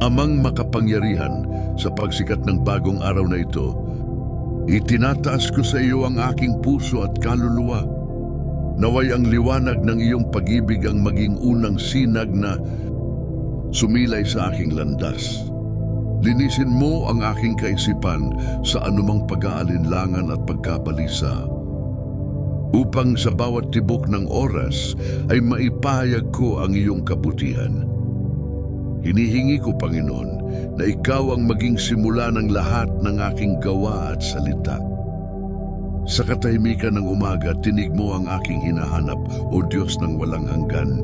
Amang makapangyarihan sa pagsikat ng bagong araw na ito, itinataas ko sa iyo ang aking puso at kaluluwa. Naway ang liwanag ng iyong pag-ibig ang maging unang sinag na sumilay sa aking landas. Linisin mo ang aking kaisipan sa anumang pag-aalinlangan at pagkabalisa. Upang sa bawat tibok ng oras ay maipahayag ko ang iyong kabutihan. Hinihingi ko, Panginoon, na ikaw ang maging simula ng lahat ng aking gawa at salita. Sa katahimikan ng umaga, tinig mo ang aking hinahanap, O Diyos ng walang hanggan.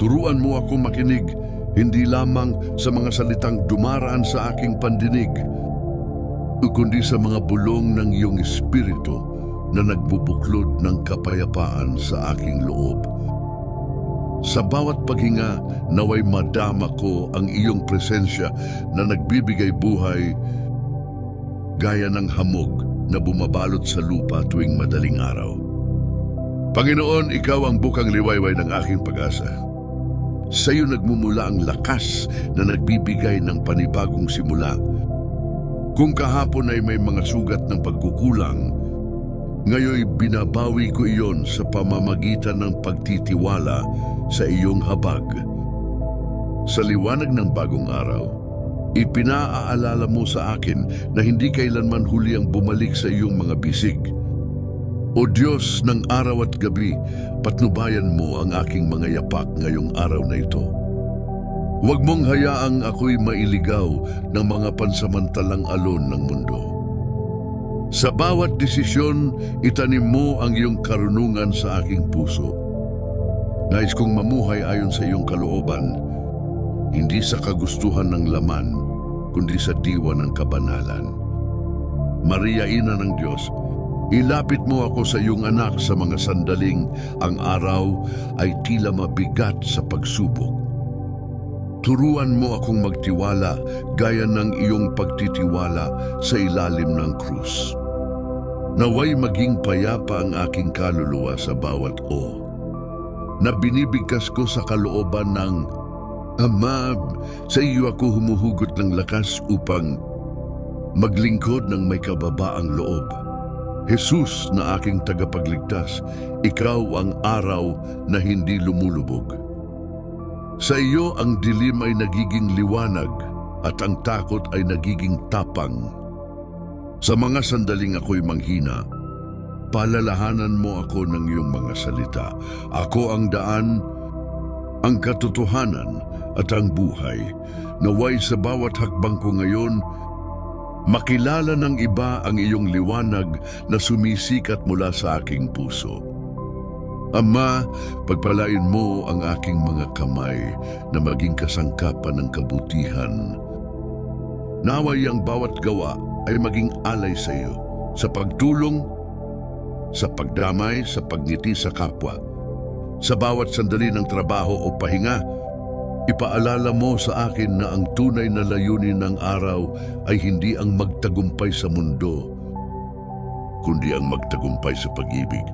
Turuan mo ako makinig, hindi lamang sa mga salitang dumaraan sa aking pandinig, kundi sa mga bulong ng iyong espiritu na nagbubuklod ng kapayapaan sa aking loob. Sa bawat paghinga, naway madama ko ang iyong presensya na nagbibigay buhay gaya ng hamog na bumabalot sa lupa tuwing madaling araw. Panginoon, ikaw ang bukang liwayway ng aking pag-asa. Sa iyo nagmumula ang lakas na nagbibigay ng panibagong simula. Kung kahapon ay may mga sugat ng pagkukulang, ngayoy binabawi ko iyon sa pamamagitan ng pagtitiwala sa iyong habag. Sa liwanag ng bagong araw, ipinaaalala mo sa akin na hindi kailanman huli ang bumalik sa iyong mga bisig. O Diyos ng araw at gabi, patnubayan mo ang aking mga yapak ngayong araw na ito. Huwag mong hayaang ako'y mailigaw ng mga pansamantalang alon ng mundo. Sa bawat desisyon, itanim mo ang iyong karunungan sa aking puso. Nais kong mamuhay ayon sa iyong kalooban, hindi sa kagustuhan ng laman, kundi sa diwa ng kabanalan. Maria, Ina ng Diyos, ilapit mo ako sa iyong anak sa mga sandaling ang araw ay tila mabigat sa pagsubok. Turuan mo akong magtiwala gaya ng iyong pagtitiwala sa ilalim ng krus. Naway maging payapa ang aking kaluluwa sa bawat o na binibigkas ko sa kalooban ng Ama, sa iyo ako humuhugot ng lakas upang maglingkod ng may kababaang loob. Jesus na aking tagapagligtas, ikaw ang araw na hindi lumulubog. Sa iyo ang dilim ay nagiging liwanag at ang takot ay nagiging tapang. Sa mga sandaling ako'y manghina, palalahanan mo ako ng iyong mga salita. Ako ang daan, ang katotohanan at ang buhay. Naway sa bawat hakbang ko ngayon, makilala ng iba ang iyong liwanag na sumisikat mula sa aking puso. Ama, pagpalain mo ang aking mga kamay na maging kasangkapan ng kabutihan. Naway ang bawat gawa ay maging alay sa iyo, sa pagtulong, sa pagdamay, sa pagngiti sa kapwa. Sa bawat sandali ng trabaho o pahinga, ipaalala mo sa akin na ang tunay na layunin ng araw ay hindi ang magtagumpay sa mundo, kundi ang magtagumpay sa pag-ibig.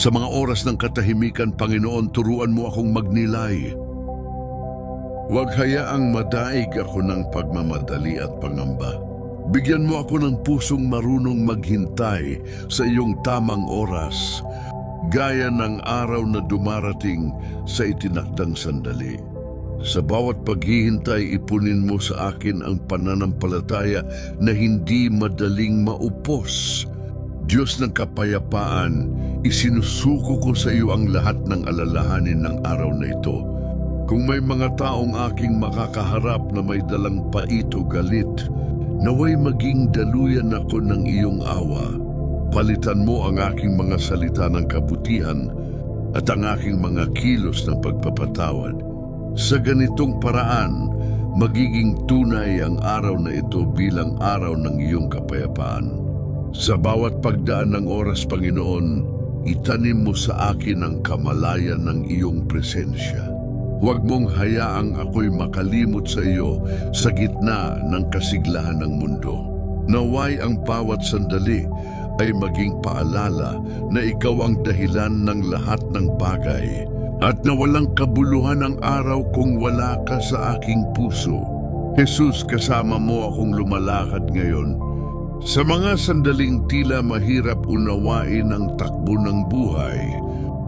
Sa mga oras ng katahimikan, Panginoon, turuan mo akong magnilay. Huwag hayaang madaig ako ng pagmamadali at pangamba. Bigyan mo ako ng pusong marunong maghintay sa iyong tamang oras, gaya ng araw na dumarating sa itinakdang sandali. Sa bawat paghihintay, ipunin mo sa akin ang pananampalataya na hindi madaling maupos. Diyos ng kapayapaan, isinusuko ko sa iyo ang lahat ng alalahanin ng araw na ito. Kung may mga taong aking makakaharap na may dalang paito galit, naway maging daluyan ako ng iyong awa. Palitan mo ang aking mga salita ng kabutihan at ang aking mga kilos ng pagpapatawad. Sa ganitong paraan, magiging tunay ang araw na ito bilang araw ng iyong kapayapaan. Sa bawat pagdaan ng oras, Panginoon, itanim mo sa akin ang kamalayan ng iyong presensya. Huwag mong hayaang ako'y makalimot sa iyo sa gitna ng kasiglahan ng mundo. Naway ang bawat sandali ay maging paalala na ikaw ang dahilan ng lahat ng bagay At nawalang kabuluhan ang araw kung wala ka sa aking puso. Jesus, kasama mo akong lumalakad ngayon. Sa mga sandaling tila mahirap unawain ang takbo ng buhay,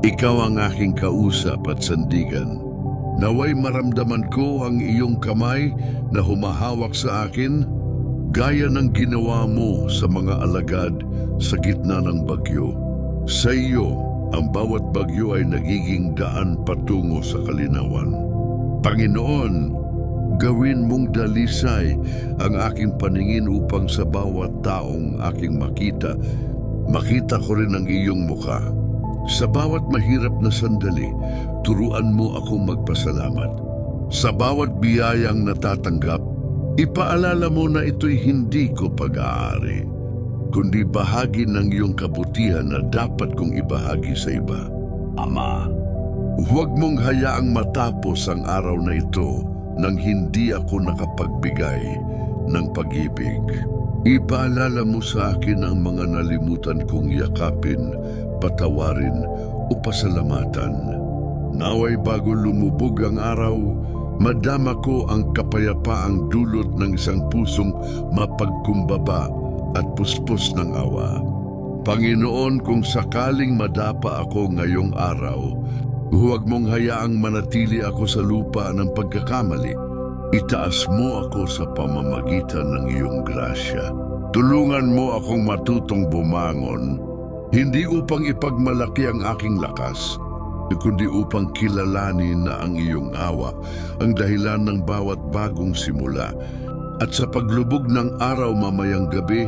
ikaw ang aking kausap at sandigan. Naway maramdaman ko ang iyong kamay na humahawak sa akin, gaya ng ginawa mo sa mga alagad sa gitna ng bagyo. Sa iyo, ang bawat bagyo ay nagiging daan patungo sa kalinawan. Panginoon, gawin mong dalisay ang aking paningin upang sa bawat taong aking makita, makita ko rin ang iyong mukha. Sa bawat mahirap na sandali, turuan mo akong magpasalamat. Sa bawat biyayang natatanggap, ipaalala mo na ito'y hindi ko pag-aari, kundi bahagi ng iyong kabutihan na dapat kong ibahagi sa iba. Ama, huwag mong hayaang matapos ang araw na ito nang hindi ako nakapagbigay ng pag-ibig. Ipaalala mo sa akin ang mga nalimutan kong yakapin, patawarin o pasalamatan. Naway bago lumubog ang araw, madama ko ang kapayapaang dulot ng isang pusong mapagkumbaba at puspos ng awa. Panginoon, kung sakaling madapa ako ngayong araw, huwag mong hayaang manatili ako sa lupa ng pagkakamali. Itaas mo ako sa pamamagitan ng iyong grasya. Tulungan mo akong matutong bumangon, hindi upang ipagmalaki ang aking lakas, kundi upang kilalanin na ang iyong awa ang dahilan ng bawat bagong simula. At sa paglubog ng araw mamayang gabi,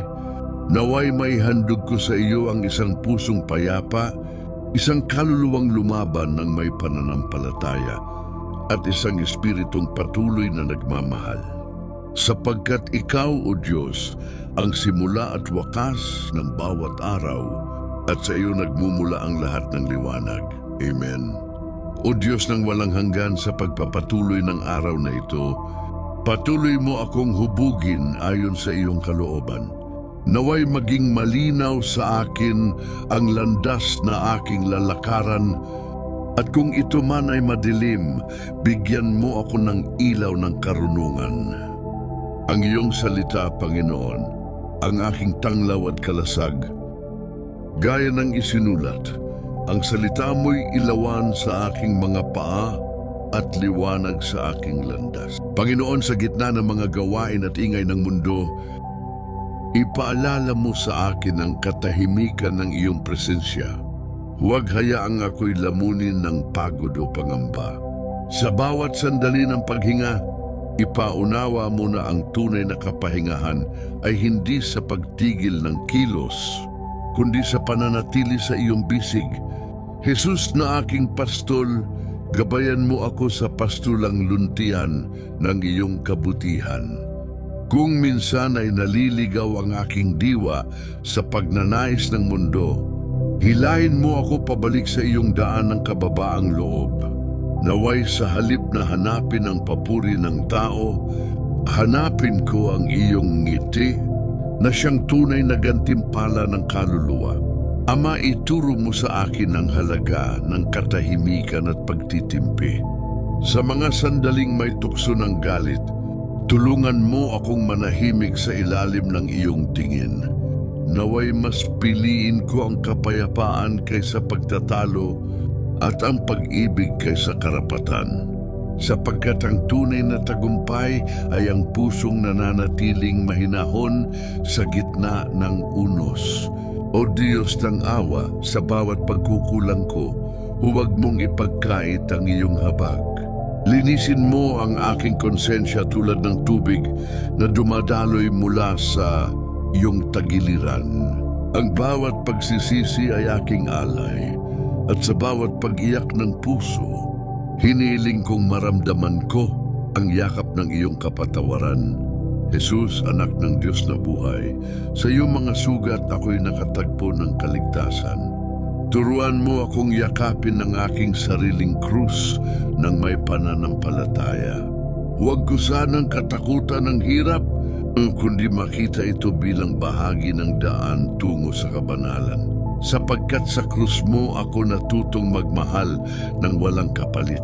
naway may handog ko sa iyo ang isang pusong payapa, isang kaluluwang lumaban ng may pananampalataya, at isang espiritong patuloy na nagmamahal. Sapagkat ikaw, O Diyos, ang simula at wakas ng bawat araw, at sa iyo nagmumula ang lahat ng liwanag. Amen. O Diyos ng walang hanggan sa pagpapatuloy ng araw na ito, patuloy mo akong hubugin ayon sa iyong kalooban. Naway maging malinaw sa akin ang landas na aking lalakaran at kung ito man ay madilim, bigyan mo ako ng ilaw ng karunungan. Ang iyong salita, Panginoon, ang aking tanglaw at kalasag. Gaya ng isinulat, ang salita mo'y ilawan sa aking mga paa at liwanag sa aking landas. Panginoon, sa gitna ng mga gawain at ingay ng mundo, ipaalala mo sa akin ang katahimikan ng iyong presensya. Huwag hayaang ako'y lamunin ng pagod o pangamba. Sa bawat sandali ng paghinga, ipaunawa mo na ang tunay na kapahingahan ay hindi sa pagtigil ng kilos, kundi sa pananatili sa iyong bisig. Jesus na aking pastol, gabayan mo ako sa pastulang luntian ng iyong kabutihan. Kung minsan ay naliligaw ang aking diwa sa pagnanais ng mundo, hilahin mo ako pabalik sa iyong daan ng kababaang loob. Naway sa halip na hanapin ang papuri ng tao, hanapin ko ang iyong ngiti na siyang tunay na gantimpala ng kaluluwa. Ama, ituro mo sa akin ang halaga ng katahimikan at pagtitimpi. Sa mga sandaling may tukso ng galit, tulungan mo akong manahimik sa ilalim ng iyong tingin. Naway mas piliin ko ang kapayapaan kaysa pagtatalo at ang pag-ibig kaysa karapatan. Sapagkat ang tunay na tagumpay ay ang pusong nananatiling mahinahon sa gitna ng unos. O Diyos ng awa, sa bawat pagkukulang ko, huwag mong ipagkait ang iyong habag. Linisin mo ang aking konsensya tulad ng tubig na dumadaloy mula sa iyong tagiliran. Ang bawat pagsisisi ay aking alay, at sa bawat pag-iyak ng puso, hiniling kong maramdaman ko ang yakap ng iyong kapatawaran. Jesus, anak ng Diyos na buhay, sa iyong mga sugat ako'y nakatagpo ng kaligtasan. Turuan mo akong yakapin ng aking sariling krus ng may pananampalataya. Huwag ko sanang katakutan ng hirap, kundi makita ito bilang bahagi ng daan tungo sa kabanalan. Sapagkat sa krus mo ako natutong magmahal ng walang kapalit.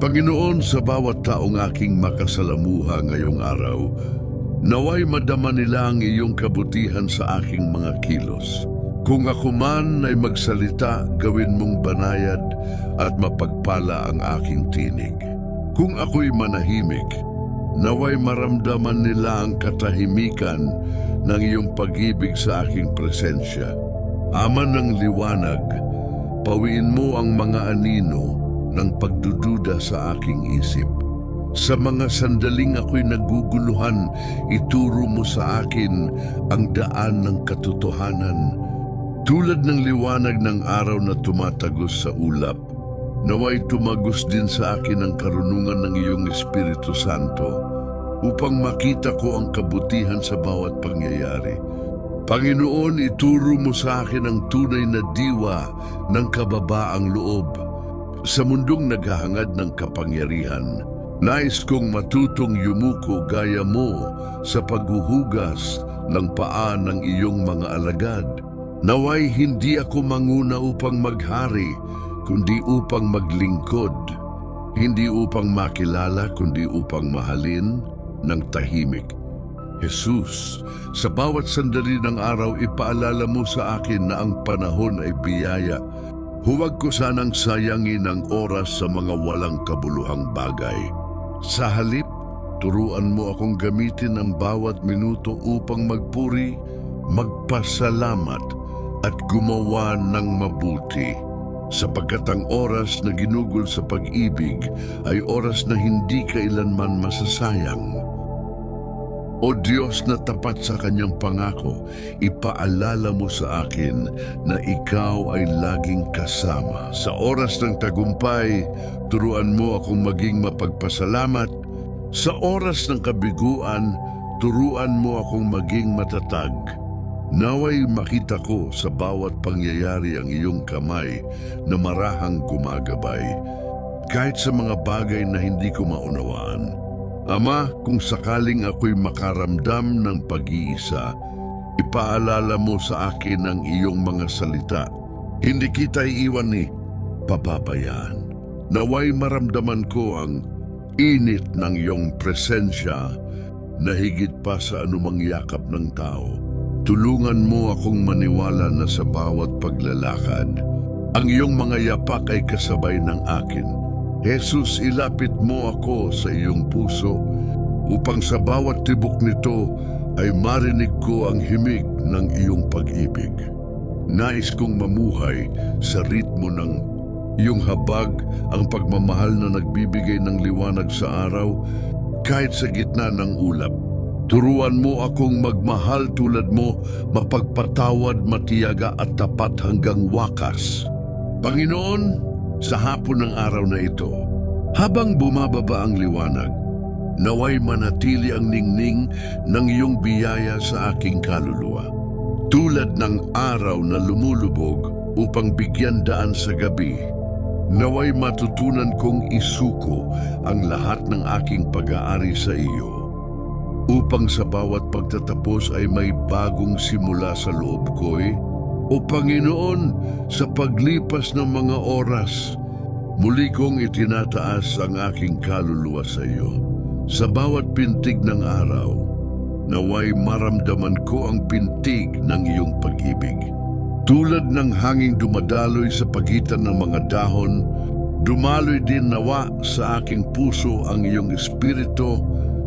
Panginoon, sa bawat taong aking makasalamuha ngayong araw, naway madama nila ang iyong kabutihan sa aking mga kilos. Kung ako man ay magsalita, gawin mong banayad at mapagpala ang aking tinig. Kung ako'y manahimik, naway maramdaman nila ang katahimikan ng iyong pag-ibig sa aking presensya. Ama ng liwanag, pawiin mo ang mga anino ng pagdududa sa aking isip. Sa mga sandaling ako'y naguguluhan, ituro mo sa akin ang daan ng katotohanan. Tulad ng liwanag ng araw na tumatagos sa ulap, naway tumagos din sa akin ang karunungan ng iyong Espiritu Santo upang makita ko ang kabutihan sa bawat pangyayari. Panginoon, ituro mo sa akin ang tunay na diwa ng kababaang loob. Sa mundong naghahangad ng kapangyarihan, nais kong matutong yumuko gaya mo sa paghuhugas ng paa ng iyong mga alagad. Naway hindi ako manguna upang maghari, kundi upang maglingkod. Hindi upang makilala, kundi upang mahalin ng tahimik. Jesus, sa bawat sandali ng araw ipaalala mo sa akin na ang panahon ay biyaya. Huwag ko sanang sayangin ang oras sa mga walang kabuluhang bagay. Sa halip, turuan mo akong gamitin ang bawat minuto upang magpuri, magpasalamat at gumawa ng mabuti. Sapagkat ang oras na ginugol sa pag-ibig ay oras na hindi kailanman masasayang. O Diyos na tapat sa kanyang pangako, ipaalala mo sa akin na ikaw ay laging kasama. Sa oras ng tagumpay, turuan mo akong maging mapagpasalamat. Sa oras ng kabiguan, turuan mo akong maging matatag. Naway makita ko sa bawat pangyayari ang iyong kamay na marahang gumagabay, kahit sa mga bagay na hindi ko maunawaan. Ama, kung sakaling ako'y makaramdam ng pag-iisa, ipaalala mo sa akin ang iyong mga salita. Hindi kita iiwan ni pababayaan. Naway maramdaman ko ang init ng iyong presensya na higit pa sa anumang yakap ng tao. Tulungan mo akong maniwala na sa bawat paglalakad, ang iyong mga yapak ay kasabay ng akin. Jesus, ilapit mo ako sa iyong puso upang sa bawat tibok nito ay marinig ko ang himig ng iyong pag-ibig. Nais kong mamuhay sa ritmo ng iyong habag, ang pagmamahal na nagbibigay ng liwanag sa araw kahit sa gitna ng ulap. Turuan mo akong magmahal tulad mo, mapagpatawad, matiyaga at tapat hanggang wakas. Panginoon, sa hapon ng araw na ito, habang bumababa ang liwanag, naway manatili ang ningning ng iyong biyaya sa aking kaluluwa. Tulad ng araw na lumulubog upang bigyan daan sa gabi, naway matutunan kong isuko ang lahat ng aking pag-aari sa iyo upang sa bawat pagtatapos ay may bagong simula sa loob ko'y o Panginoon, sa paglipas ng mga oras, muli kong itinataas ang aking kaluluwa sa iyo. Sa bawat pintig ng araw, naway maramdaman ko ang pintig ng iyong pag-ibig. Tulad ng hanging dumadaloy sa pagitan ng mga dahon, dumaloy din nawa sa aking puso ang iyong espiritu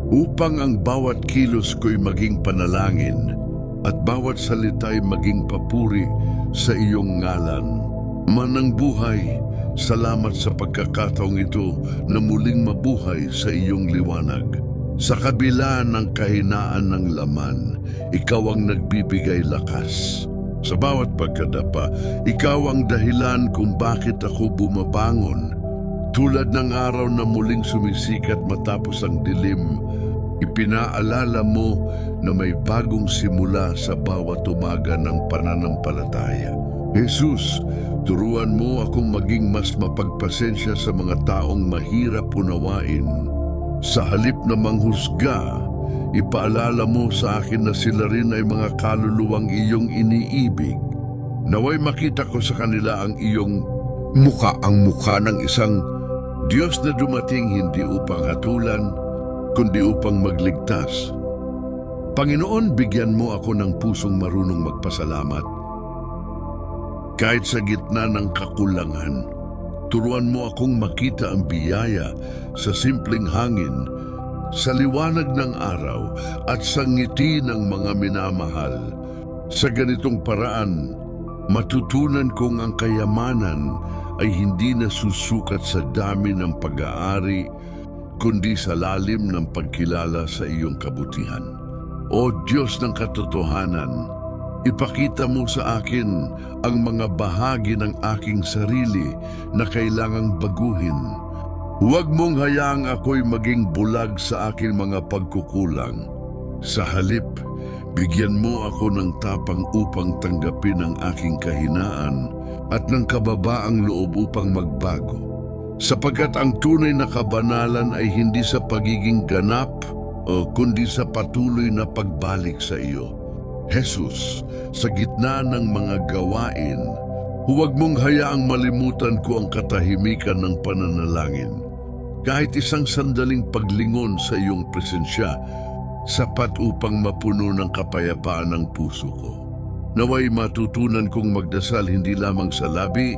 upang ang bawat kilos ko'y maging panalangin at bawat salita'y maging papuri sa iyong ngalan. Manang buhay, salamat sa pagkakataong ito na muling mabuhay sa iyong liwanag. Sa kabila ng kahinaan ng laman, ikaw ang nagbibigay lakas. Sa bawat pagkadapa, ikaw ang dahilan kung bakit ako bumabangon. Tulad ng araw na muling sumisikat matapos ang dilim, ipinaalala mo na may bagong simula sa bawat umaga ng pananampalataya. Jesus, turuan mo akong maging mas mapagpasensya sa mga taong mahirap unawain. Sa halip na manghusga, ipaalala mo sa akin na sila rin ay mga kaluluwang iyong iniibig. Naway makita ko sa kanila ang iyong muka ang muka ng isang Diyos na dumating hindi upang hatulan, kundi upang magligtas. Panginoon, bigyan mo ako ng pusong marunong magpasalamat. Kahit sa gitna ng kakulangan, turuan mo akong makita ang biyaya sa simpleng hangin, sa liwanag ng araw at sa ngiti ng mga minamahal. Sa ganitong paraan, matutunan kong ang kayamanan ay hindi nasusukat sa dami ng pag-aari, kundi sa lalim ng pagkilala sa iyong kabutihan. O Diyos ng katotohanan, ipakita mo sa akin ang mga bahagi ng aking sarili na kailangang baguhin. Huwag mong hayaang ako'y maging bulag sa aking mga pagkukulang. Sa halip, bigyan mo ako ng tapang upang tanggapin ang aking kahinaan at ng kababaang loob upang magbago. Sapagkat ang tunay na kabanalan ay hindi sa pagiging ganap o kundi sa patuloy na pagbalik sa iyo. Jesus, sa gitna ng mga gawain, huwag mong hayaang malimutan ko ang katahimikan ng pananalangin. Kahit isang sandaling paglingon sa iyong presensya, sapat upang mapuno ng kapayapaan ang puso ko. Naway matutunan kong magdasal hindi lamang sa labi,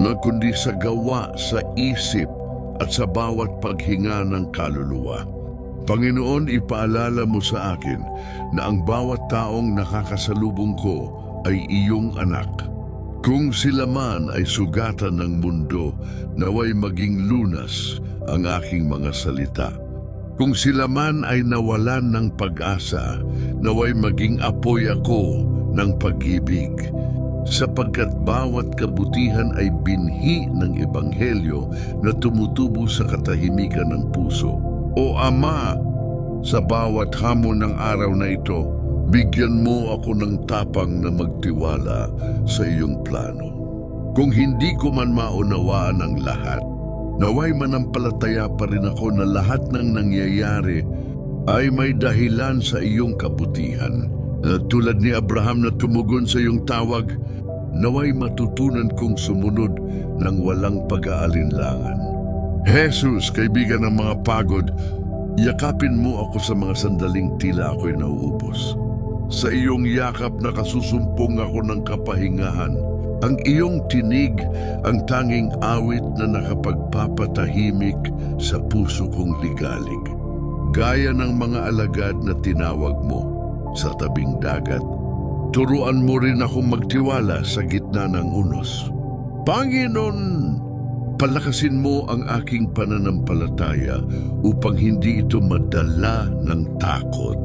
na kundi sa gawa, sa isip, at sa bawat paghinga ng kaluluwa. Panginoon, ipaalala mo sa akin na ang bawat taong nakakasalubong ko ay iyong anak. Kung sila man ay sugatan ng mundo, naway maging lunas ang aking mga salita. Kung sila man ay nawalan ng pag-asa, naway maging apoy ako ng pag-ibig. Sapagkat bawat kabutihan ay binhi ng Ebanghelyo na tumutubo sa katahimikan ng puso. O Ama, sa bawat hamon ng araw na ito, bigyan mo ako ng tapang na magtiwala sa iyong plano. Kung hindi ko man maunawaan ang lahat, naway manampalataya pa rin ako na lahat ng nangyayari ay may dahilan sa iyong kabutihan. Na tulad ni Abraham na tumugon sa iyong tawag, naway matutunan kong sumunod ng walang pag-aalinlangan. Jesus, kaibigan ng mga pagod, yakapin mo ako sa mga sandaling tila ako'y nauubos. Sa iyong yakap nakasusumpong ako ng kapahingahan. Ang iyong tinig ang tanging awit na nakapagpapatahimik sa puso kong ligalig. Gaya ng mga alagad na tinawag mo sa tabing dagat, turuan mo rin akong magtiwala sa gitna ng unos. Panginoon, palakasin mo ang aking pananampalataya upang hindi ito madala ng takot.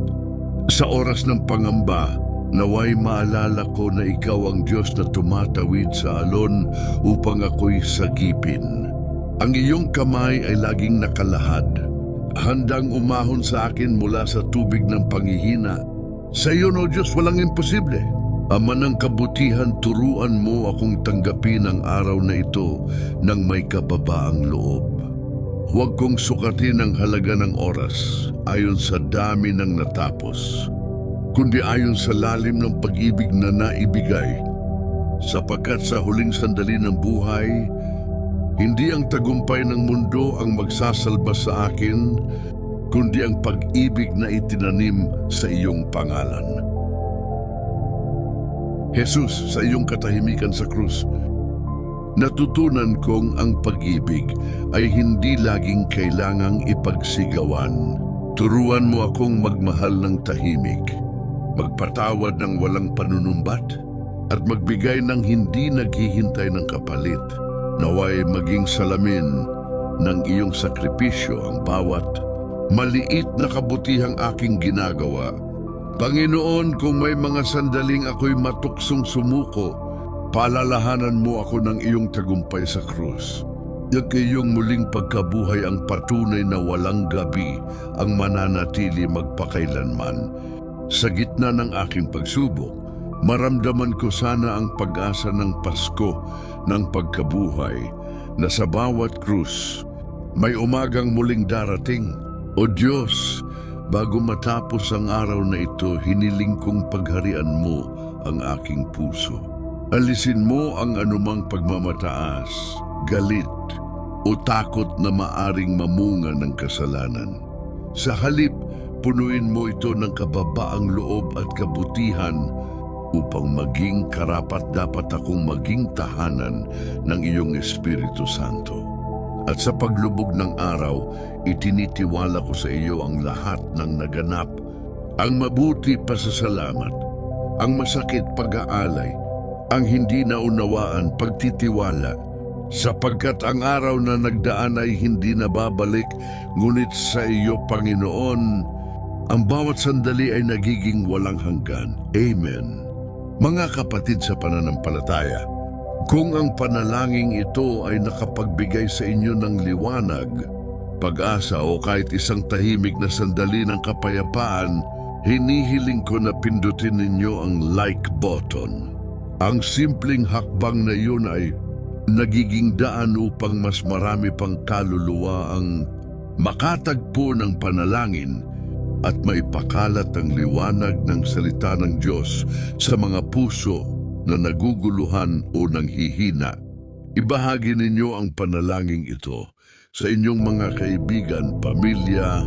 Sa oras ng pangamba, naway maalala ko na ikaw ang Diyos na tumatawid sa alon upang ako'y sagipin. Ang iyong kamay ay laging nakalahad, handang umahon sa akin mula sa tubig ng panghihina. Sa iyo, no Diyos, walang imposible. Ama ng kabutihan, turuan mo akong tanggapin ang araw na ito ng may kababaang loob. Huwag kong sukatin ang halaga ng oras ayon sa dami ng natapos, kundi ayon sa lalim ng pag-ibig na naibigay. Sapagkat sa huling sandali ng buhay, hindi ang tagumpay ng mundo ang magsasalba sa akin, kundi ang pag-ibig na itinanim sa iyong pangalan. Jesus, sa iyong katahimikan sa krus, natutunan kong ang pag-ibig ay hindi laging kailangang ipagsigawan. Turuan mo akong magmahal ng tahimik, magpatawad ng walang panunumbat, at magbigay ng hindi naghihintay ng kapalit. Naway maging salamin ng iyong sakripisyo ang bawat maliit na kabutihang aking ginagawa. Panginoon, kung may mga sandaling ako'y matuksong sumuko, palalahanan mo ako ng iyong tagumpay sa krus. Yak iyong muling pagkabuhay ang patunay na walang gabi ang mananatili magpakailanman. Sa gitna ng aking pagsubok, maramdaman ko sana ang pag-asa ng Pasko ng pagkabuhay na sa bawat krus may umagang muling darating. O Diyos, bago matapos ang araw na ito, hiniling kong pagharian mo ang aking puso. Alisin mo ang anumang pagmamataas, galit, o takot na maaring mamunga ng kasalanan. Sa halip, punuin mo ito ng kababaang loob at kabutihan upang maging karapat dapat akong maging tahanan ng iyong Espiritu Santo. At sa paglubog ng araw, itinitiwala ko sa iyo ang lahat ng naganap, ang mabuti pasasalamat, ang masakit pag-aalay, ang hindi naunawaan pagtitiwala, sapagkat ang araw na nagdaan ay hindi nababalik, ngunit sa iyo, Panginoon, ang bawat sandali ay nagiging walang hanggan. Amen. Mga kapatid sa pananampalataya, kung ang panalangin ito ay nakapagbigay sa inyo ng liwanag, pag-asa o kahit isang tahimik na sandali ng kapayapaan, hinihiling ko na pindutin ninyo ang like button. Ang simpleng hakbang na yun ay nagiging daan upang mas marami pang kaluluwa ang makatagpo ng panalangin at maipakalat ang liwanag ng salita ng Diyos sa mga puso na naguguluhan o nanghihina. Ibahagi ninyo ang panalangin ito sa inyong mga kaibigan, pamilya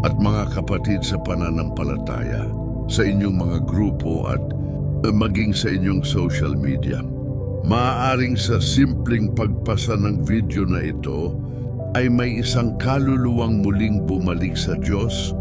at mga kapatid sa pananampalataya, sa inyong mga grupo at maging sa inyong social media. Maaaring sa simpleng pagpasa ng video na ito ay may isang kaluluwang muling bumalik sa Diyos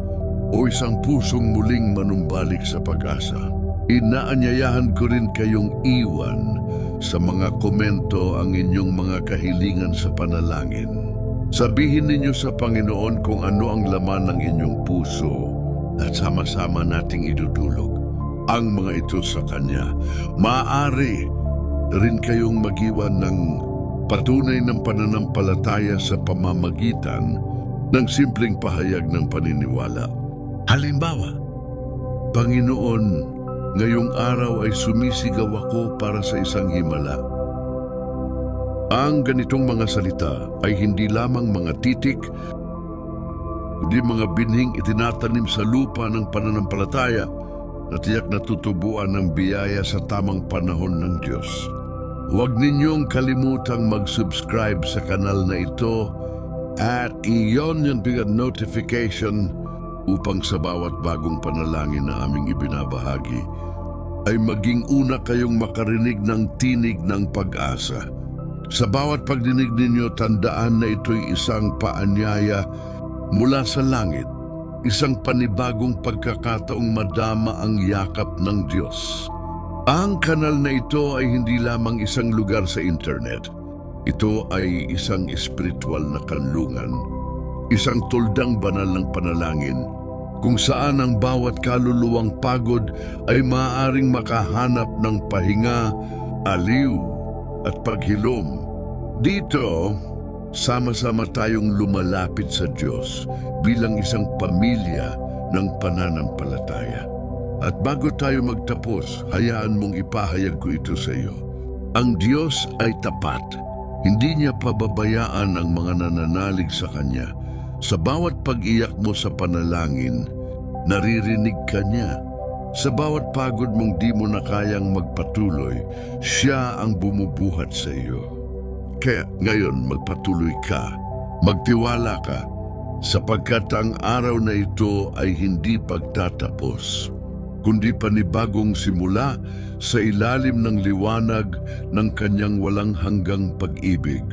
o isang pusong muling manumbalik sa pag-asa. Inaanyayahan ko rin kayong iwan sa mga komento ang inyong mga kahilingan sa panalangin. Sabihin ninyo sa Panginoon kung ano ang laman ng inyong puso at sama-sama nating idudulog ang mga ito sa Kanya. Maaari rin kayong magiwan ng patunay ng pananampalataya sa pamamagitan ng simpleng pahayag ng paniniwala. Halimbawa, Panginoon, ngayong araw ay sumisigaw ako para sa isang himala. Ang ganitong mga salita ay hindi lamang mga titik, kundi mga binhing itinatanim sa lupa ng pananampalataya na tiyak na tutubuan ng biyaya sa tamang panahon ng Diyos. Huwag ninyong kalimutang mag-subscribe sa kanal na ito at iyon yung bigyan notification upang sa bawat bagong panalangin na aming ibinabahagi ay maging una kayong makarinig ng tinig ng pag-asa. Sa bawat pagdinig ninyo, tandaan na ito'y isang paanyaya mula sa langit, isang panibagong pagkakataong madama ang yakap ng Diyos. Ang kanal na ito ay hindi lamang isang lugar sa internet. Ito ay isang espiritual na kanlungan, isang tuldang banal ng panalangin, kung saan ang bawat kaluluwang pagod ay maaaring makahanap ng pahinga, aliw at paghilom. Dito, sama-sama tayong lumalapit sa Diyos bilang isang pamilya ng pananampalataya. At bago tayo magtapos, hayaan mong ipahayag ko ito sa iyo. Ang Diyos ay tapat. Hindi niya pababayaan ang mga nananalig sa Kanya. Sa bawat pag-iyak mo sa panalangin, naririnig ka niya. Sa bawat pagod mong di mo na kayang magpatuloy, siya ang bumubuhat sa iyo. Kaya ngayon magpatuloy ka, magtiwala ka, sapagkat ang araw na ito ay hindi pagtatapos, kundi panibagong simula sa ilalim ng liwanag ng kanyang walang hanggang pag-ibig.